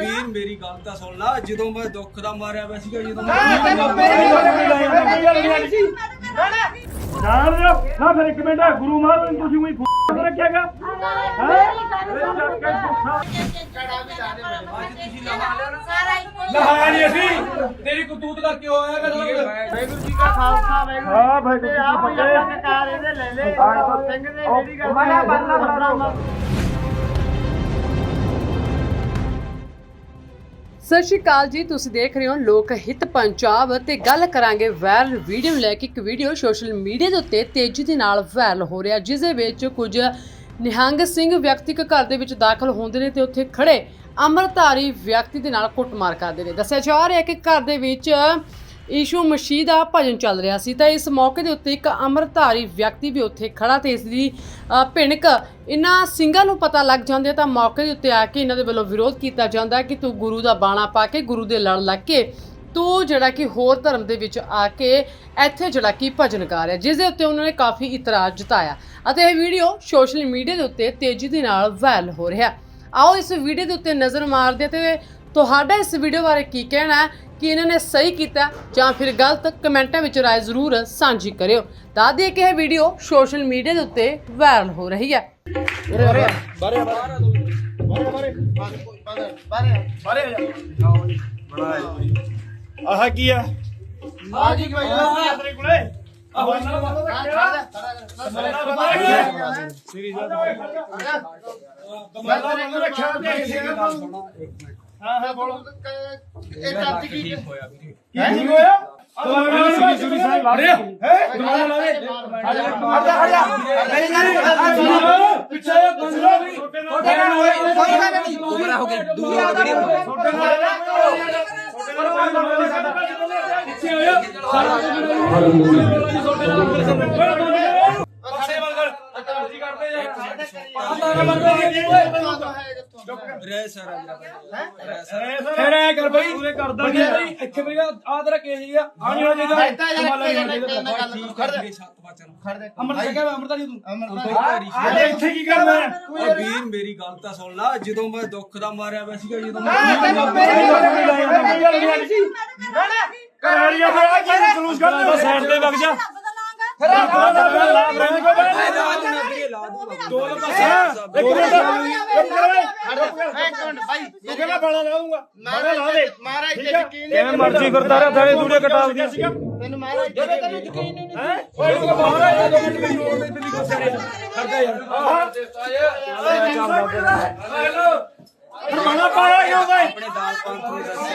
ਵੀਰ ਮੇਰੀ ਗੱਲ ਤਾਂ ਸੁਣ ਲਾ ਜਦੋਂ ਮੈਂ ਦੁੱਖ ਦਾ ਮਾਰਿਆ ਪਿਆ ਸੀਗਾ ਜਦੋਂ ਨਾ ਨਾ ਫਿਰ ਇੱਕ ਮਿੰਟ ਗੁਰੂ ਮਹਾਰਾਜ ਨੂੰ ਤੁਸੀਂ ਉਹੀ ਫੋਨ ਰੱਖਿਆਗਾ ਲਹਾਇਆ ਨਹੀਂ ਅਸੀਂ ਤੇਰੀ ਕਤੂਤ ਕਰਕੇ ਹੋਇਆ ਕਦੋਂ ਵਾਹਿਗੁਰੂ ਜੀ ਕਾ ਖਾਲਸਾ ਵਾਹਿਗੁਰੂ ਹਾਂ ਭਾਈ ਤੇ ਆਪ ਹੀ ਅੱਲਾ ਕਾਰ ਇਹਦੇ ਲੈ ਲੈ ਸਿੰਘ ਦੇ ਜਿਹੜੀ ਗੱਲ ਮਨਾ ਬੰਨਾ ਸਤਿ ਸ਼੍ਰੀ ਅਕਾਲ ਜੀ, ਤੁਸੀਂ ਦੇਖ ਰਹੇ ਹੋ ਲੋਕ ਹਿੱਤ ਪੰਜਾਬ ਤੇ ਗੱਲ ਕਰਾਂਗੇ ਵਾਇਰਲ ਵੀਡੀਓ ਨੂੰ ਲੈ ਕੇ। ਇੱਕ ਵੀਡੀਓ ਸੋਸ਼ਲ ਮੀਡੀਆ ਦੇ ਉੱਤੇ ਤੇਜ਼ੀ ਦੇ ਨਾਲ ਵਾਇਰਲ ਹੋ ਰਿਹਾ ਜਿਸ ਦੇ ਵਿੱਚ ਕੁਝ ਨਿਹੰਗ ਸਿੰਘ ਵਿਅਕਤੀ ਇੱਕ ਘਰ ਦੇ ਵਿੱਚ ਦਾਖਲ ਹੁੰਦੇ ਨੇ ਤੇ ਉੱਥੇ ਖੜੇ ਅੰਮ੍ਰਿਤਧਾਰੀ ਵਿਅਕਤੀ ਦੇ ਨਾਲ ਕੁੱਟਮਾਰ ਕਰਦੇ ਨੇ। ਦੱਸਿਆ ਜਾ ਰਿਹਾ ਕਿ ਘਰ ਦੇ ਵਿੱਚ ਈਸ਼ੂ ਮਸੀਹ ਦਾ ਭਜਨ ਚੱਲ ਰਿਹਾ ਸੀ ਤਾਂ ਇਸ ਮੌਕੇ ਦੇ ਉੱਤੇ ਇੱਕ ਅੰਮ੍ਰਿਤਧਾਰੀ ਵਿਅਕਤੀ ਵੀ ਉੱਥੇ ਖੜਾ ਤੇ ਇਸ ਦੀ ਭਿਣਕ ਇਹਨਾਂ ਸਿੰਘਾਂ ਨੂੰ ਪਤਾ ਲੱਗ ਜਾਂਦੇ ਤਾਂ ਮੌਕੇ ਦੇ ਉੱਤੇ ਆ ਕੇ ਇਹਨਾਂ ਦੇ ਵੱਲੋਂ ਵਿਰੋਧ ਕੀਤਾ ਜਾਂਦਾ ਕਿ ਤੂੰ ਗੁਰੂ ਦਾ ਬਾਣਾ ਪਾ ਕੇ ਗੁਰੂ ਦੇ ਲੜ ਲੱਗ ਕੇ ਤੂੰ ਜਿਹੜਾ ਕਿ ਹੋਰ ਧਰਮ ਦੇ ਵਿੱਚ ਆ ਕੇ ਇੱਥੇ ਜਿਹੜਾ ਕਿ ਭਜਨ ਗਾ ਰਿਹਾ, ਜਿਸ ਦੇ ਉੱਤੇ ਉਹਨਾਂ ਨੇ ਕਾਫੀ ਇਤਰਾਜ਼ ਜਤਾਇਆ ਅਤੇ ਇਹ ਵੀਡੀਓ ਸੋਸ਼ਲ ਮੀਡੀਆ ਦੇ ਉੱਤੇ ਤੇਜ਼ੀ ਦੇ ਨਾਲ ਵਾਇਰਲ ਹੋ ਰਿਹਾ। ਆਓ ਇਸ ਵੀਡੀਓ ਦੇ ਉੱਤੇ ਨਜ਼ਰ ਮਾਰਦੇ ਹਾਂ ਤੇ ਤੁਹਾਡਾ ਇਸ ਵੀਡੀਓ ਬਾਰੇ ਕੀ ਕਹਿਣਾ ਹੈ? ਕਿ ਇਹਨਾਂ ਨੇ ਸਹੀ ਕੀਤਾ ਜਾਂ ਫਿਰ ਗਲਤ ਕਮੈਂਟਾਂ ਵਿੱਚ ਰਾਏ ਜ਼ਰੂਰ ਸਾਂਝੀ ਕਰਿਓ। ਦੱਸ ਦਈਏ ਕਿ ਇਹ ਵੀਡੀਓ ਸੋਸ਼ਲ ਮੀਡੀਆ ਦੇ ਉੱਤੇ ਵਾਇਰਲ ਹੋ ਰਹੀ ਹੈ। ਆਹ ਕੀ ਦੇ ਹੋਇਆ ਹੋ ਹੋ ਗਿਆ ਛੋਟੇ ਨਾਲ ਪਿੱਛੇ ਹੋਇਆ ਸਾਰਾ ਛੋਟੇ ਨਾਲ ਪਾਸੇ ਵੱਲ ਕਰ ਜੀ ਕਰਦੇ ਜਾ ਆਂਦਾ ਬੰਦਾ ਰਹਿ ਸਾਰਾ ਫਿਰ ਐ ਕਰ ਬਈ ਪੂਰੇ ਕਰਦਾ ਨਹੀਂ ਬਈ ਇੱਥੇ ਬਈ ਆ ਤੇਰਾ ਕੇਸ ਹੀ। ਆ ਆ ਨਹੀਂ ਹੋਣਾ ਚਾਹੀਦਾ ਛੱਤ ਬਚਨ ਅਮਰ ਸਿੰਘ ਅਮਰਤਾ ਜੀ। ਤੂੰ। ਅਮਰਤਾ ਆ ਇੱਥੇ ਕੀ ਕਰਨਾ ਹੈ ਓ ਵੀਰ ਮੇਰੀ ਗੱਲ ਤਾਂ ਸੁਣ ਲਾ ਜਦੋਂ ਮੈਂ ਦੁੱਖ ਦਾ ਮਾਰਿਆ ਪਿਆ ਸੀਗਾ ਜਦੋਂ ਕਹਾਣੀਆਂ ਫਿਰ ਆ ਕੀ ਜਲੂਸ ਕਰਦਾ ਸਾਈਡ ਤੇ ਵਗ ਜਾ। ਮਹਾਰਾਜ ਤੇ? ਯਕੀਨ ਕਿਵੇਂ ਮਰਜ਼ੀ ਕਰਦਾ ਰਿਹਾ ਥਾਲੇ ਦੂੜੇ ਕਟਾ ਦਿਆ ਸੀਗਾ ਤੈਨੂੰ ਮਹਾਰਾਜ ਤੇ ਤੈਨੂੰ ਯਕੀਨ ਹੀ ਨਹੀਂ ਹੈ ਓਏ ਉਹ ਬਾਹਰ ਆ ਦੋ ਮਿੰਟ ਮੈਨੂੰ ਹੋਰ ਦੇ ਦਿੱਲੀ ਕੋਸੇ ਕਰਦਾ ਯਾਰ ਆਹ ਹੈਲੋ ਬਾਣਾ ਪਾਇਆ ਕਿਉਂ ਗਏ ਆਪਣੇ ਦਾਲ ਪੰਥ ਨੂੰ ਦੱਸਿਆ।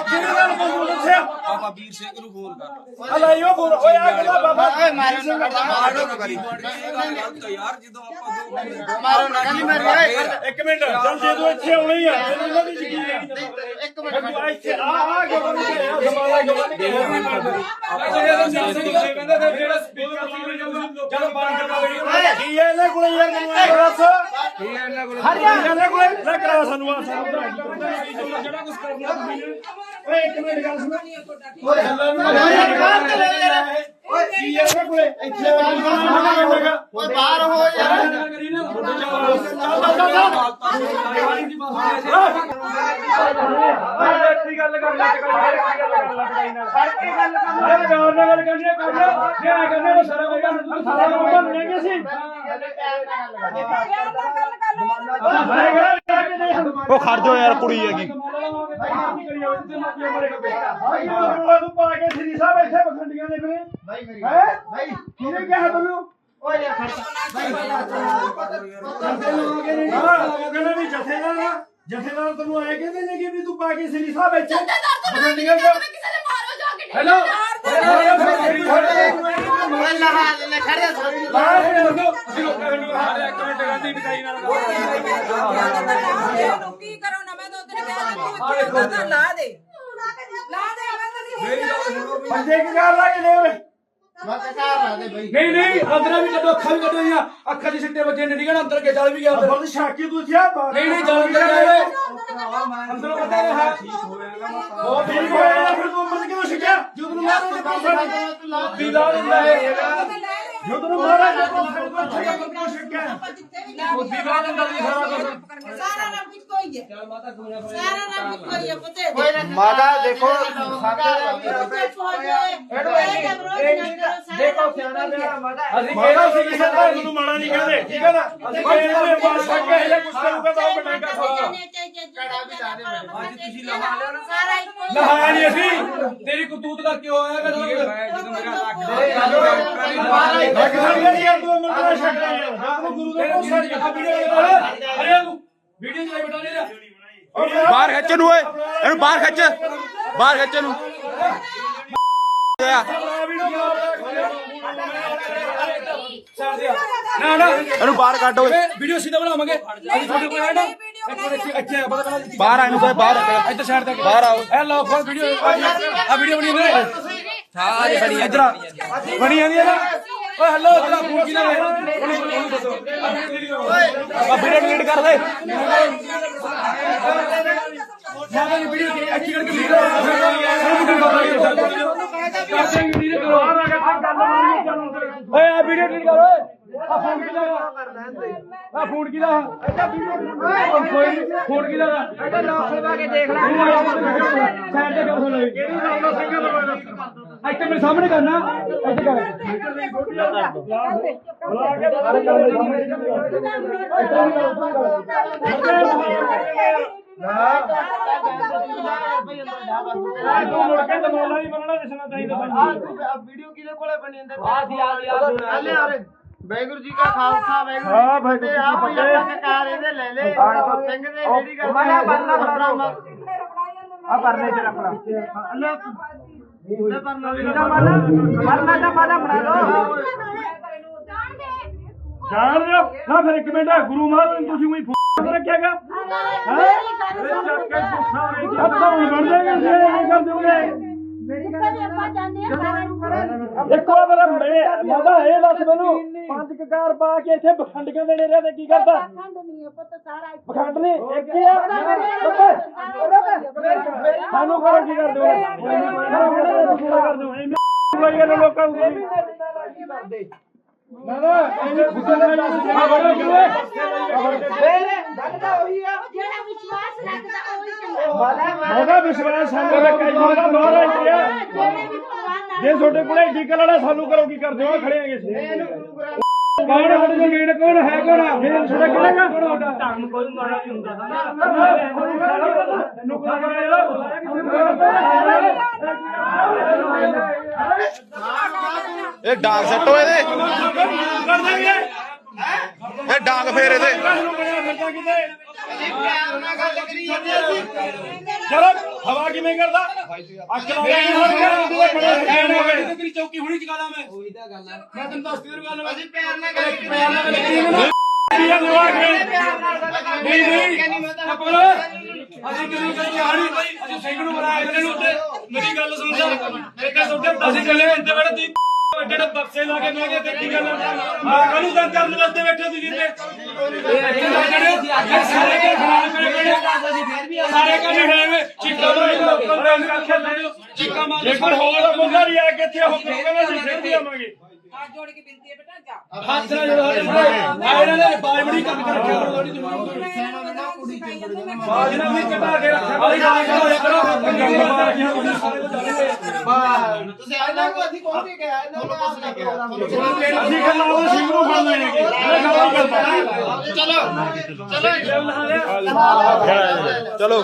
ਕਿਹਨੇ ਨਾਲ ਬੰਦੂ ਦੱਸਿਆ? ਬਾਬਾ ਵੀਰ ਸਿੰਘ ਨੂੰ ਫੋਨ ਕਰ ਹਲਾ ਇਹੋ ਬੋਲ ਓਏ ਆ ਕਿਹਦਾ ਬਾਬਾ ਓਏ ਮਾਰੋ ਨਾ ਮਾਰੋ ਨਾ ਕਰੀ ਯਾਰ ਜਦੋਂ ਆਪਾਂ ਦੋ ਮਾਰੋ ਨਾ ਕਹਿੰਦੀ ਮੈਂ ਓਏ ਇੱਕ ਮਿੰਟ। ਚੱਲ ਜੇ ਤੂੰ ਇੱਥੇ ਆਉਣਾ ਆ ਤੈਨੂੰ ਇਹਨਾਂ ਦੀ ਯਕੀਨ ਹੈ। ਇੱਕ ਮਿੰਟ ਤੂੰ ਇੱਥੇ ਆ ਆ ਕੇ ਬੰਦ ਕਰਿਆ ਸਮਾਲਾ ਕੇ ਬੰਦ ਕਹਿੰਦੇ ਫਿਰ ਜਿਹੜਾ ਸਪੀਕਰ ਜਦੋਂ ਬੰਦ ਕਰਵਾ ਕੀ ਹੈ ਇਹਨਾਂ ਕੋਲੇ ਯਾਰ ਮੈਨੂੰ ਦੱਸ? ਕੀ ਹੈ ਇਹਨਾਂ ਕੋਲੇ। ਲੈ ਕਰਾ ਸਾਨੂੰ ਆ ਸਾਨੂੰ ਜਿਹੜਾ ਕੁਝ ਕਰਨਾ ਤੁਸੀਂ। ਨੇ ਓਏ ਇੱਕ ਮਿੰਟ ਗੱਲ ਸੁਣ। ਓਏ ਬਾਹਰ ਚਲੇ ਯਾਰ ਓਏ ਹੈ ਇਹਨਾਂ ਕੋਲੇ। ਇੱਥੇ ਓਏ ਬਾਹਰ ਹੋ ਯਾਰ ਗੱਲ ਕਰ ਲੈ ਫੜ ਕੇ ਗੱਲ ਕਰ ਲੈ ਪਿਆਰ ਨਾਲ ਗੱਲ ਕਰਨੀ ਕਰ ਲੈ ਜੇ ਆ ਕਰਨੇ ਤਾਂ ਸਾਰਾ ਕੁਝ ਤੁਹਾਨੂੰ ਸਾਰਾ ਕੁਝ ਬਣਨਗੇ ਸੀ ਉਹ ਖੜ ਜਾ ਯਾਰ ਕੁੜੀ ਹੈਗੀ ਤੂੰ ਪਾ ਕੇ ਸ੍ਰੀ ਸਾਹਿਬ ਇੱਥੇ ਬਖੰਡੀਆਂ ਦੇ ਫਿਰੇ ਭਾਈ ਮੇਰੀ ਹੈ ਭਾਈ ਕਿਹਨੇ ਕਿਹਾ ਤੈਨੂੰ ਓਏ ਯਾਰ ਖੜਤਾ ਹਾਂ ਉਹ ਕਹਿੰਦਾ ਵੀ ਜਥੇਦਾਰ ਆ। ਜਥੇਦਾਰ ਤੈਨੂੰ ਆਏ ਕਹਿੰਦੇ ਨੇ ਕਿ ਵੀ ਤੂੰ ਪਾ ਕੇ ਸ੍ਰੀ ਸਾਹਿਬ ਇੱਥੇ ਬਖੰਡੀਆਂ ਚ ਹੈਲੋ ਓਏ ਲਹਾ ਲੈ ਖੜ ਬਾਹਰ ਹੀ ਦੱਸੋ ਅਸੀਂ ਲੋਕਾਂ ਨੂੰ ਹਾਲੇ ਇੱਕ ਮਿੰਟ ਗਾਂਧੀ ਟਿਕਾਈ ਨਾਲ ਕੀ ਕਰੋ ਨਾ? ਮੈਂ ਤਾਂ ਉਧਰ ਕਿਹਾ ਤੂੰ ਇੱਥੇ ਬੰਦਾ ਲਾ ਦੇ। ਲਾ ਦੇ ਬੰਦੇ ਕੀ ਕਰ ਲਾਗੇ ਨੇ ਓਏ ਨਹੀਂ ਨਹੀਂ ਅੰਦਰਾਂ ਵੀ ਕੱਢੋ ਅੱਖਾਂ ਵੀ ਕੱਢੋ ਜਾਂ। ਅੱਖਾਂ ਦੇ ਸਿੱਟੇ ਬੱਚੇ ਨੇ ਡਿਗਣ ਅੰਦਰ ਕੇ ਚੱਲ ਵੀ ਗਿਆ ਅੰਦਰ। ਬਲ ਸ਼ਾਕੀ ਤੂੰ ਥਿਆ ਨਹੀਂ ਨਹੀਂ ਚੱਲ ਅੰਦਰ ਗਏ ਅੰਦਰ ਬੰਦਾ ਰਿਹਾ ਉਹ ਠੀਕ ਹੋਇਆ ਯਾਰ, ਫਿਰ ਤੂੰ ਅੰਮ੍ਰਿਤ ਕਿਉਂ ਛਕਿਆ ਨੂੰ ਤੂੰ ਲਾ ਵੀ ਲਾ ਦਿੰਦਾ ਹੈ ਜਦੋਂ ਨੂੰ ਮਾਰਾ ਤੇ ਪਾਸਾ ਤੂੰ ਛਕਿਆ ਕਿਉਂ ਛਕਿਆ ਸਾਰਾ ਰੱਬ ਇੱਕੋ ਹੀ ਹੈ ਸਾਰਾ ਰੰਗ ਕੋਈ ਆ ਪੁੱਤੇ ਮਾਤਾ ਦੇਖੋ ਦੇਖੋ ਸਿਆਣਾ ਪਿਆ ਮਾਤਾ ਅਸੀਂ ਮਾਤਾ ਅਸੀਂ ਕਿਸੇ ਦਾ ਨੂੰ ਮਾੜਾ ਨਹੀਂ ਕਹਿੰਦੇ? ਠੀਕ ਹੈ ਨਾ? ਅਸੀਂ ਕਹਿੰਦੇ ਨੇ ਬਾਤ ਸੱਕੇ ਇਹ ਕੁਛ ਕਰੂਗਾ ਤਾਂ ਉਹ ਬਣਾਏਗਾ ਸੌਦਾ ਸਾਰਾ ਇੱਕੋ ਹੀ ਨਹਾਇਆ ਨਹੀਂ ਅਸੀਂ। ਤੇਰੀ ਕਰਤੂਤ ਕਰਕੇ ਹੋਇਆ ਕਿ ਮੈਂ ਜਦੋਂ ਮੇਰਾ ਲੱਗ ਲੱਗ ਸਕਦੀ ਹੈ ਦੋ ਮਿੰਟ ਦਾ ਛੱਡ ਰਹੇ ਆ ਜਦ ਨੂੰ ਗੁਰੂ ਦੇ ਤੇਰੇ ਕੋਲ ਸਾਡੀ ਅੱਖਾਂ ਵੀਡੀਓ ਅਰੇ ਤੂੰ ਵੀਡੀਓ ਚ ਬਟਾ ਨਹੀਂ ਰਿਹਾ। ਬਾਹਰ ਖਿੱਚ ਨੂੰ ਓਏ। ਇਹਨੂੰ ਬਾਹਰ ਖਿੱਚ। ਬਾਹਰ ਖਿੱਚ ਇਹਨੂੰ ਛੱਡ ਦਿਆ ਨਾ ਨਾ। ਇਹਨੂੰ ਬਾਹਰ ਕੱਢ। ਓਏ ਵੀਡੀਓ ਸਿੱਧਾ ਬਣਾਵਾਂਗੇ। ਅਸੀਂ ਤੁਹਾਡੇ ਕੋਲ ਆਣਾ ਇੱਕ ਮਿੰਟ ਇੱਥੇ ਆ, ਪਤਾ ਪਹਿਲਾਂ ਬਾਹਰ ਆ ਇਹਨੂੰ ਕਹੇ ਬਾਹਰ ਇੱਧਰ ਸਾਈਡ ਤੇ ਬਾਹਰ ਆਓ। ਇਹ ਲਓ ਫੋਨ ਵੀਡੀਓ ਆ ਵੀਡੀਓ ਬਣੀ ਨੇ ਸਾਰੇ ਬਣੀ ਇੱਧਰ ਆ। ਬਣੀ ਜਾਂਦੀ ਹੈ ਨਾ ਓਏ ਹਲੋ ਤੇਰਾ ਫੋਨ ਕਿਹਦਾ ਹੈ ਉਹਨੂੰ ਉਹਨੂੰ ਦੱਸੋ। ਆ ਵੀਡੀਓ ਡਿਲੀਟ ਕਰ ਦੇ। ਮਾਤਾ ਦੀ ਵੀਡੀਓ ਅੱਛੀ ਕਰਕੇ ਵੀਡੀਓ ਕਰਦੇ ਵੀਡੀਓ ਕਰੋ ਓਏ ਆ ਵੀਡੀਓ ਡਿਲੀਟ ਕਰ ਓਏ ਆ ਫੋਨ ਕਿਹਦਾ ਆ ਫੋਨ ਕਿਹਦਾ ਕੋਈ ਫੋਨ ਕਿਹਦਾ ਦਾ ਇਹਦਾ ਨਾਮ ਲਵਾ ਕੇ ਦੇਖ ਲੈ। ਸਾਈਡ ਤੇ ਕਰ ਸੁਣ ਕਿਹੜੀ ਦਾ ਸਿੰਗਲ ਇੱਥੇ ਮੇਰੇ ਸਾਹਮਣੇ ਕਰਨਾ। ਇੱਥੇ ਕਰ। ਮੁੜ ਕੇ ਚਾਹੀਦਾ ਸਾਨੂੰ ਵੀਡੀਓ ਕਿਹਦੇ ਕੋਲੇ ਬਣੀ ਅੰਦਰ ਆ ਸੀ ਆ ਸੀ ਆ ਲੈ ਆ ਵੈਗੁਰੂ ਜੀ ਕਾ ਖਾਲਸਾ ਵੈਗੁਰੂ ਹਾਂ ਭਾਈ ਜੀ ਆ ਕੋਈ ਆਪਣਾ ਕਾਰ ਇਹਦੇ ਲੈ ਲੈ। ਸਿੰਘ ਦੇ ਜਿਹੜੀ ਗੱਲ ਮਨਾ ਪਰਨਾ ਫੜਾ ਆ ਪਰਨੇ ਚ ਰੱਖ ਲਾ। ਅੱਲਾ ਇਹ ਪਰਨਾ ਵੀ ਮਨਾ ਪਰਨਾ ਦਾ ਮਾਦਾ ਬਣਾ ਲਓ। ਜਾਣ ਦਿਓ। ਨਾ ਫਿਰ ਇੱਕ ਮਿੰਟ ਗੁਰੂ ਮਹਾਰਾਜ ਨੂੰ ਤੁਸੀਂ ਉਹੀ ਫੋਨ ਰੱਖਿਆਗਾ। ਸਭ ਤਾਂ ਹੁਣ ਬਣ ਜਾਏਗਾ ਜੇ ਇਹ ਕਰ ਦੋਗੇ ਇੱਕ ਵਾਰ ਮੇਰਾ ਮੇ ਮਾਦਾ ਇਹ ਦੱਸ ਮੈਨੂੰ ਪੰਜ ਕਕਾਰ ਪਾ ਕੇ ਇੱਥੇ ਬਖੰਡੀਆਂ ਦੇ ਨੇੜੇ ਤੇ ਕੀ ਕਰਦਾ? ਬਖੰਡ ਨਹੀਂ ਇੱਕ ਹੀ ਆ? ਸਾਨੂੰ ਕਰੋ ਕੀ ਕਰ ਦੋਗੇ ਕਰ ਦੋ ਇਹ ਗੱਲ ਲੋਕਾਂ ਨੂੰ ਨਾ ਨਾ ਇਹ ਗੁੱਸੇ ਨਾਲ ਜਿਹੜਾ ਵਿਸ਼ਵਾਸ ਰੱਖਦਾ ਉਹ ਹੀ ਚੰਗਾ। ਉਹਦਾ ਵਿਸ਼ਵਾਸ ਸਾਨੂੰ ਰੱਖਿਆ ਜੀ ਉਹਦਾ ਬਾਹਰ ਆ ਗਿਆ ਜਿਹੜੇ ਵੀ ਭਗਵਾਨ ਨਾਲ ਜੇ ਤੁਹਾਡੇ ਕੋਲੇ ਟੀਕਾ ਵਾਲਾ ਸਾਨੂੰ ਕਰੋ ਕੀ ਕਰਦੇ ਹੋ? ਖੜੇ ਆਂਗੇ ਅਸੀਂ ਕੌਣ ਸਾਡੇ ਦੇ ਮੇਨ ਕੌਣ ਹੈ ਕੌਣ ਮੇਨ ਤੁਹਾਡਾ ਕਿਹੜਾ ਗਾ ਕੌਣ ਤੁਹਾਡਾ ਧਰਮ ਕੋਈ ਮਾੜਾ ਨਹੀਂ ਹੁੰਦਾ ਤੈਨੂੰ ਕੋਈ ਇਹ ਡਾਂਗ ਸੱਟੋ ਇਹਦੇ। ਕਰ ਦਾਂਗੇ ਇਹ ਡਾਂਗ ਫੇਰ ਇਹਦੇ। ਚਲੋ ਹਵਾ ਕਿਵੇਂ ਕਰਦਾ? ਅੱਗ ਲਾ ਤੇਰੀ ਚੌਕੀ ਹੁਣੀ ਚਕਾ ਲਾਂ ਮੈਂ। ਉਹੀ ਤਾਂ ਗੱਲ ਹੈ ਮੈਂ ਤੈਨੂੰ ਦੱਸ ਦੀ ਗੱਲ। ਅਸੀਂ ਪਿਆਰ ਨਾਲ ਗੱਲ ਪਿਆਰ ਨਾਲ ਆ ਕੇ ਨਹੀਂ ਨਹੀਂ। ਕਪਲ ਅਸੀਂ ਕਿਉਂ ਕਰੀ ਕਹਾਣੀ ਅਸੀਂ ਸਿੰਘ ਨੂੰ ਬੁਲਾਇਆ ਇਹਨਾਂ ਨੂੰ ਉੱਤੇ ਮੇਰੀ ਗੱਲ ਸੁਣ ਜਾ। ਇੱਕ ਤੁਹਾਡੇ ਅਸੀਂ ਚੱਲੇ। ਇੱਥੇ ਬੜੇ ਤੁਸੀਂ ਜਿਹੜੇ ਬਕਸੇ ਲਾ ਕੇ ਬਹਿ ਗਏ ਤੇ ਕੀ ਗੱਲ। ਆ ਕਾਹਨੂੰ ਗੱਲ ਕਰਨ ਵਾਸਤੇ ਬੈਠੇ ਤੁਸੀਂ ਇੱਥੇ? ਸਾਰੇ ਕੰਮ ਹੈ ਚਿੱਕਾ ਮਾਰ ਲੋਕਾਂ ਨੂੰ ਗੱਲ ਖੇਲਦੇ ਚਿੱਕਾ ਮਾਰ। ਜੇਕਰ ਹੋਰ ਮੁੰਡਾ ਨਹੀਂ ਆ ਕਿੱਥੇ ਹੋ ਕਹਿੰਦਾ ਅਸੀਂ ਫਿਰ ਵੀ ਆਵਾਂਗੇ। ਹੱਥ ਜੋੜ ਕੇ ਬੇਨਤੀ ਹੈ ਬੇਟਾ ਜਾ। ਹੱਥ ਨਾਲ ਜਿਹੜਾ ਆ ਇਹਨਾਂ ਨੇ ਬਾਜ ਬੜੀ ਕੰਮ ਕਰ ਰੱਖਿਆ ਥੋੜੀ ਜ਼ਮੀਨ ਬਾਜ ਨਾਲ ਵੀ ਕਟਾ ਕੇ ਰੱਖਿਆ ਬਾਈ ਗੱਲ ਕਰੋ ਕਰੋ ਸਾਰੇ ਤੋਂ ਜਾਣਗੇ ਤੁਸੀਂ ਇਹਨਾਂ ਕੋ ਅਸੀਂ ਕੌਣ ਕੇ ਗਿਆ ਇਹਨਾਂ ਨੂੰ ਆਪ ਲੈ ਕੇ ਆਉਣਾ ਅਸੀਂ ਗੱਲਾਂ ਉਹ ਸਿੰਘ ਨੂੰ ਫੜ ਲੈਣਗੇ ਇਹ ਗੱਲ ਕਰਦਾ ਚਲੋ। ਚਲੋ। ਚਲੋ।